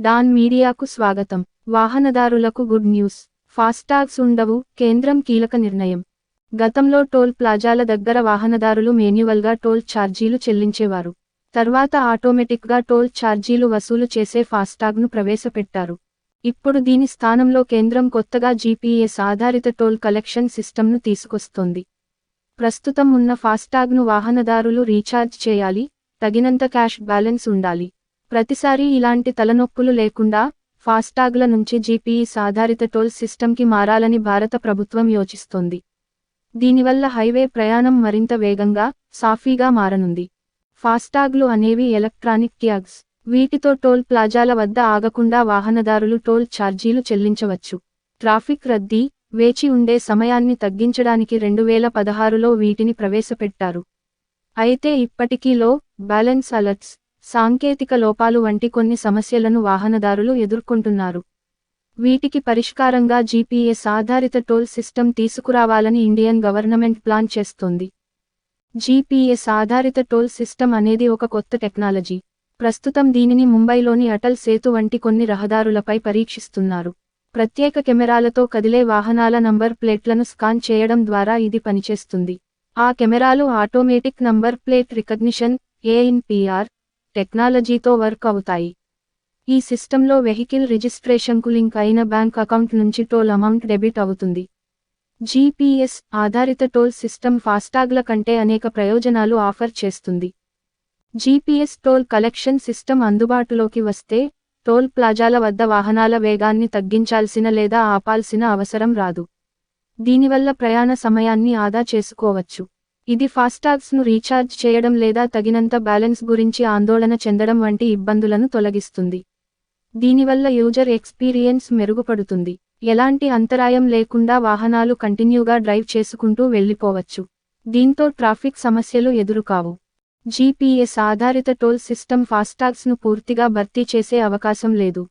Don మీడియాకు స్వాగతం. వాహనదారులకు గుడ్ న్యూస్. ఫాస్టాగ్స్ ఉండవు కేంద్రం కీలక నిర్ణయం. గతంలో టోల్ ప్లాజాల దగ్గర వాహనదారులు మేన్యువల్గా టోల్ ఛార్జీలు చెల్లించేవారు. తర్వాత ఆటోమేటిక్గా టోల్ ఛార్జీలు వసూలు చేసే ఫాస్టాగ్ను ప్రవేశపెట్టారు. ఇప్పుడు దీని స్థానంలో కేంద్రం కొత్తగా జీపీఎస్ ఆధారిత టోల్ కలెక్షన్ సిస్టమ్ను తీసుకొస్తోంది. ప్రస్తుతం ఉన్న ఫాస్టాగ్ను వాహనదారులు రీఛార్జ్ చేయాలి తగినంత క్యాష్ బ్యాలెన్స్ ఉండాలి. ప్రతిసారి ఇలాంటి తలనొప్పులు లేకుండా ఫాస్టాగ్ల నుంచి జీపీఎస్ ఆధారిత టోల్ సిస్టమ్కి మారాలని భారత ప్రభుత్వం యోచిస్తోంది. దీనివల్ల హైవే ప్రయాణం మరింత వేగంగా సాఫీగా మారనుంది. ఫాస్టాగ్లు అనేవి ఎలక్ట్రానిక్ ట్యాగ్స్. వీటితో టోల్ ప్లాజాల వద్ద ఆగకుండా వాహనదారులు టోల్ ఛార్జీలు చెల్లించవచ్చు. ట్రాఫిక్ రద్దీ వేచి ఉండే సమయాన్ని తగ్గించడానికి రెండు వేల పదహారులో వీటిని ప్రవేశపెట్టారు. అయితే ఇప్పటికీలో బ్యాలెన్స్ అలర్ట్స్ సాంకేతిక లోపాలు వంటి కొన్ని సమస్యలను వాహనదారులు ఎదుర్కొంటున్నారు. వీటికి పరిష్కారంగా జీపీఎస్ ఆధారిత టోల్ సిస్టమ్ తీసుకురావాలని ఇండియన్ గవర్నమెంట్ ప్లాన్ చేస్తోంది. జీపీఎస్ ఆధారిత టోల్ సిస్టమ్ అనేది ఒక కొత్త టెక్నాలజీ. ప్రస్తుతం దీనిని ముంబైలోని అటల్ సేతు వంటి కొన్ని రహదారులపై పరీక్షిస్తున్నారు. ప్రత్యేక కెమెరాలతో కదిలే వాహనాల నంబర్ ప్లేట్లను స్కాన్ చేయడం ద్వారా ఇది పనిచేస్తుంది. ఆ కెమెరాలు automatic number plate recognition ANPR టెక్నాలజీతో వర్క్ అవుతాయి. ఈ సిస్టంలో వెహికల్ రిజిస్ట్రేషన్కు లింక్ అయిన బ్యాంక్ అకౌంట్ నుంచి టోల్ అమౌంట్ డెబిట్ అవుతుంది. జీపీఎస్ ఆధారిత టోల్ సిస్టమ్ ఫాస్టాగ్ల కంటే అనేక ప్రయోజనాలు ఆఫర్ చేస్తుంది. జీపీఎస్ టోల్ కలెక్షన్ సిస్టమ్ అందుబాటులోకి వస్తే టోల్ ప్లాజాల వద్ద వాహనాల వేగాన్ని తగ్గించాల్సిన లేదా ఆపాల్సిన అవసరం రాదు. దీనివల్ల ప్రయాణ సమయాన్ని ఆదా చేసుకోవచ్చు. ఇది ఫాస్టాగ్స్ను రీఛార్జ్ చేయడం లేదా తగినంత బ్యాలెన్స్ గురించి ఆందోళన చెందడం వంటి ఇబ్బందులను తొలగిస్తుంది. దీనివల్ల యూజర్ ఎక్స్పీరియన్స్ మెరుగుపడుతుంది. ఎలాంటి అంతరాయం లేకుండా వాహనాలు కంటిన్యూగా డ్రైవ్ చేసుకుంటూ వెళ్ళిపోవచ్చు. దీంతో ట్రాఫిక్ సమస్యలు ఎదురుకావు. జీపీఎస్ ఆధారిత టోల్ సిస్టమ్ ఫాస్టాగ్స్ను పూర్తిగా భర్తీ చేసే అవకాశం లేదు.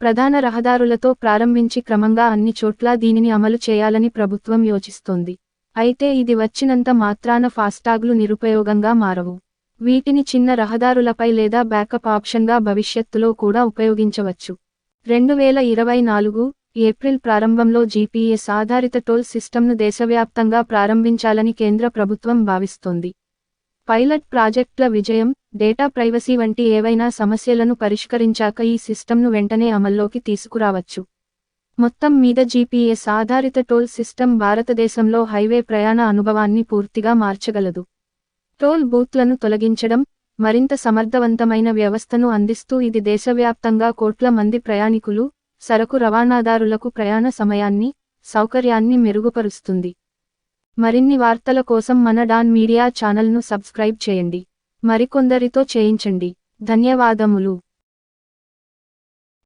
ప్రధాన రహదారులతో ప్రారంభించి క్రమంగా అన్ని చోట్ల దీనిని అమలు చేయాలని ప్రభుత్వం యోచిస్తోంది. అయితే ఇది వచ్చినంత మాత్రాన ఫాస్టాగ్లు నిరుపయోగంగా మారవు. వీటిని చిన్న రహదారులపై లేదా బ్యాకప్ ఆప్షన్గా భవిష్యత్తులో కూడా ఉపయోగించవచ్చు. రెండు వేల ఇరవై నాలుగు ఏప్రిల్ ప్రారంభంలో జీపీఎస్ ఆధారిత టోల్ సిస్టమ్ను దేశవ్యాప్తంగా ప్రారంభించాలని కేంద్ర ప్రభుత్వం భావిస్తోంది. పైలట్ ప్రాజెక్టుల విజయం డేటా ప్రైవసీ వంటి ఏవైనా సమస్యలను పరిష్కరించాక ఈ సిస్టమ్ను వెంటనే అమల్లోకి తీసుకురావచ్చు. మొత్తం మీద జీపీఎస్ ఆధారిత టోల్ సిస్టమ్ భారతదేశంలో హైవే ప్రయాణ అనుభవాన్ని పూర్తిగా మార్చగలదు. టోల్ బూత్లను తొలగించడం మరింత సమర్థవంతమైన వ్యవస్థను అందిస్తూ ఇది దేశవ్యాప్తంగా కోట్ల మంది ప్రయాణికులు సరకు రవాణాదారులకు ప్రయాణ సమయాన్ని సౌకర్యాన్ని మెరుగుపరుస్తుంది. మరిన్ని వార్తల కోసం మన డాన్ మీడియా ఛానల్ను సబ్స్క్రైబ్ చేయండి. మరికొందరితో చేయించండి. ధన్యవాదములు.